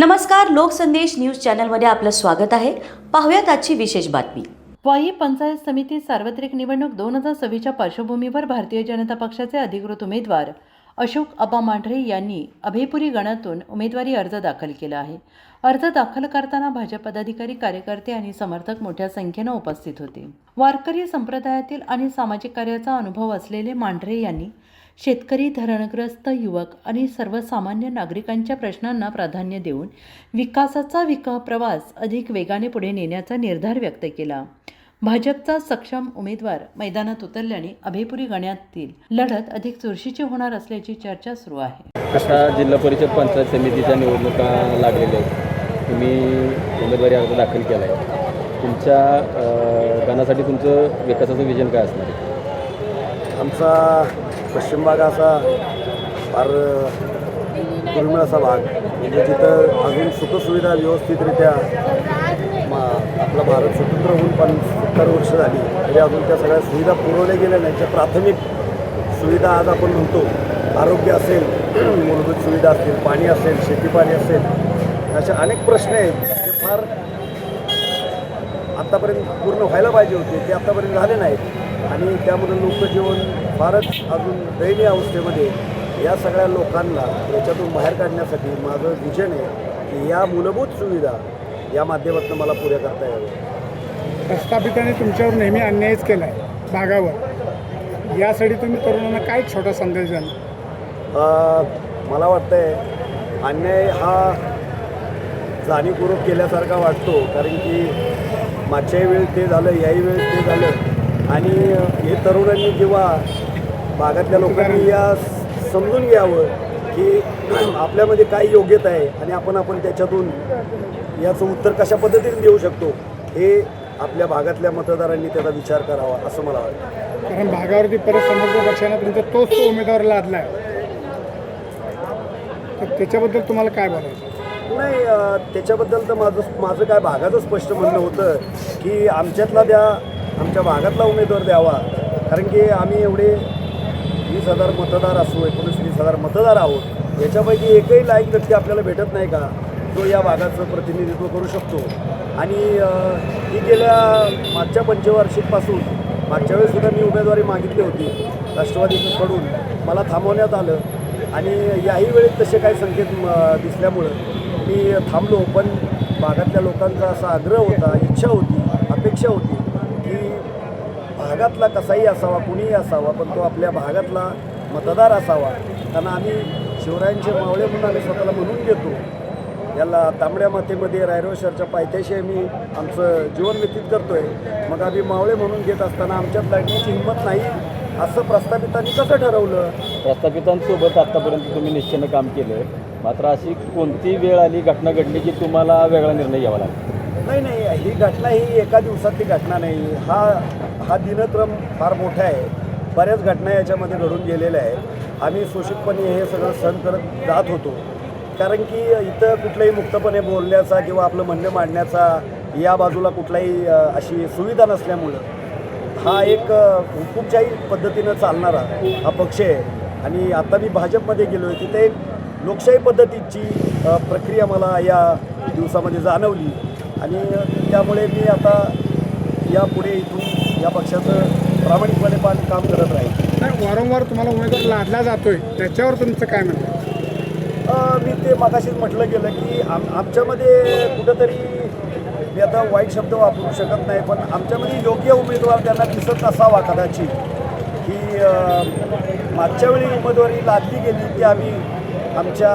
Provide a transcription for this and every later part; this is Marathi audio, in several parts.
नमस्कार लोकसंदेश न्यूज चॅनलमध्ये आपलं स्वागत आहे. पाहुयात आजची विशेष बातमी. वाई पंचायत समिती सार्वत्रिक निवडणूक दोन हजार सव्वीसच्या पार्श्वभूमीवर भारतीय जनता पक्षाचे अधिकृत उमेदवार अशोक अबा मांढरे यांनी अभयपुरी गणातून उमेदवारी अर्ज दाखल केला आहे. अर्ज दाखल करताना भाजप पदाधिकारी कार्यकर्ते आणि समर्थक मोठ्या संख्येनं उपस्थित होते. वारकरी संप्रदायातील आणि सामाजिक कार्याचा अनुभव असलेले मांढरे यांनी शेतकरी धरणग्रस्त युवक आणि सर्वसामान्य नागरिकांच्या प्रश्नांना प्राधान्य देऊन विकासाचा विका प्रवास अधिक वेगाने पुढे नेण्याचा निर्धार व्यक्त केला. भाजपचा सक्षम उमेदवार मैदानात उतरल्याने अभयपुरी गण्यातील लढत अधिक चुरशीची होणार असल्याची चर्चा सुरू आहे. आता जिल्हा परिषद पंचायत समितीच्या निवडणुका लागलेल्या आहेत? तुम्ही उमेदवारी अर्ज दाखल केला आहे तुमच्या गाण्यासाठी तुमचं विकासाचं विजन काय असणार आहे? आमचा पश्चिम भाग असा फार दुर्मिळ असा भाग. म्हणजे तिथं अजून सुखसुविधा व्यवस्थितरित्या मा आपला भारत स्वतंत्र होऊन पण सत्तर वर्ष झाली. तरी अजून त्या सगळ्या सुविधा पुरवल्या गेल्या नाही. ज्या प्राथमिक सुविधा आज आपण म्हणतो आरोग्य असेल मूलभूत सुविधा असतील पाणी असेल शेतीपाणी असेल असे अनेक प्रश्न आहेत जे फार आत्तापर्यंत पूर्ण व्हायला पाहिजे होते ते आत्तापर्यंत झाले नाहीत. आणि त्यामधून लोकजीवन फारच अजून दयनीय अवस्थेमध्ये या सगळ्या लोकांना याच्यातून बाहेर काढण्यासाठी माझं विजन आहे की या मूलभूत सुविधा या माध्यमातून मला पुऱ्या करता याव्या प्रस्थापितांनी तुमच्यावर नेहमी अन्यायच केला आहे भागावर. यासाठी तुम्ही तरुणांना काय छोटा संदेश द्याल? मला वाटतंय अन्याय हा जाणीवपूर्वक केल्यासारखा वाटतो कारण की मागच्याही वेळेस ते झालं याही वेळेस ते झालं. आणि हे तरुणांनी किंवा भागातल्या लोकांनी या समजून घ्यावं की आपल्यामध्ये काय योग्यता आहे आणि आपण आपण त्याच्यातून याचं उत्तर कशा पद्धतीने देऊ शकतो हे आपल्या भागातल्या मतदारांनी त्याचा विचार करावा असं मला वाटतं. कारण भागावरती परत समोरच्या पक्षानं तुमचा तोच तो उमेदवार लादला आहे तर त्याच्याबद्दल तुम्हाला काय बोलायचं? नाही अ, त्याच्याबद्दल तर माझं माझं काय भागाचं स्पष्ट म्हणणं होतं की आमच्यातला द्या आमच्या भागातला उमेदवार द्यावा. कारण की आम्ही एवढे हजार मतदार असू एकोणीस वीस हजार मतदार आहोत याच्यापैकी एकही लायक व्यक्ती आपल्याला भेटत नाही का? तो या भागाचं प्रतिनिधित्व करू शकतो. आणि ही गेल्या मागच्या पंचवार्षिकपासून मागच्या वेळेसुद्धा मी उमेदवारी मागितली होती राष्ट्रवादीकडून मला थांबवण्यात आलं. आणि याही वेळेत तसे काही संकेत दिसल्यामुळं मी थांबलो. पण भागातल्या लोकांचा असा आग्रह होता इच्छा होती अपेक्षा होती. भागातला कसाही असावा कुणीही असावा पण तो आपल्या भागातला मतदार असावा त्यांना आम्ही शिवरायांचे मावळे म्हणून आम्ही स्वतःला म्हणून घेतो. याला तांबड्या मातेमध्ये रायरोळ पायथ्याशी आम्ही आमचं जीवन व्यतीत करतो आहे मग आम्ही मावळे म्हणून घेत असताना आमच्यात लढण्याची हिंमत नाही असं प्रस्थापितांनी कसं ठरवलं? प्रस्थापितांसोबत आत्तापर्यंत तुम्ही निश्चयनं काम केलं मात्र अशी कोणती वेळ आली घटना घडली की तुम्हाला वेगळा निर्णय घ्यावा लागला. नाही नाही ही घटना ही एका दिवसातली घटना नाही. हा हा दिनक्रम फार मोठा आहे. बऱ्याच घटना याच्यामध्ये घडून गेलेल्या आहेत. आम्ही सुशितपणे हे सगळं सहन करत जात होतो. कारण की इथं कुठलंही मुक्तपणे बोलण्याचा किंवा आपलं म्हणणं मांडण्याचा या बाजूला कुठलाही अशी सुविधा नसल्यामुळं हा एक हुकूमशाही पद्धतीनं चालणारा हा पक्ष आहे. आणि आता मी भाजपमध्ये गेलो आहे तिथे एक लोकशाही पद्धतीची प्रक्रिया मला या दिवसामध्ये जाणवली. आणि त्यामुळे मी आता यापुढे इथून या पक्षाचं प्रामाणिकपणे पण काम करत राहील वारंवार तुम्हाला उमेदवार लादला जातोय त्याच्यावर तुमचं काय म्हणणं? अ, मी ते मागाशीच म्हटलं गेलं की आम आमच्यामध्ये कुठंतरी मी आता वाईट शब्द वापरू शकत नाही पण आमच्यामध्ये योग्य उमेदवार त्यांना दिसत नसावा कदाचित. की मागच्या वेळी उमेदवारी लादली गेली की आम्ही आमच्या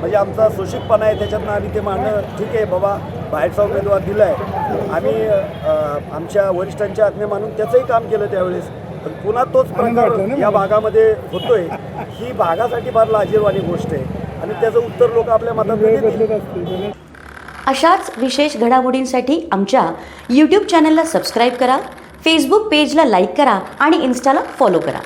म्हणजे आमचा शोषितपणा आहे त्याच्यातनं आम्ही ते मांडणं ठीक आहे बाबा. बाहेरचा उमेदवार दिला आहे आम्ही आमच्या वरिष्ठांच्या आज्ञा मानून त्याचंही काम केलं त्यावेळेस. पण पुन्हा तोच प्रकार या. भागामध्ये होतोय. ही भागासाठी फार लाजीरवाणी गोष्ट आहे. आणि त्याचं उत्तर लोक आपल्या मतात अशाच विशेष घडामोडींसाठी आमच्या यूट्यूब चॅनलला सबस्क्राईब करा फेसबुक पेजला लाईक करा आणि इन्स्टाला फॉलो करा.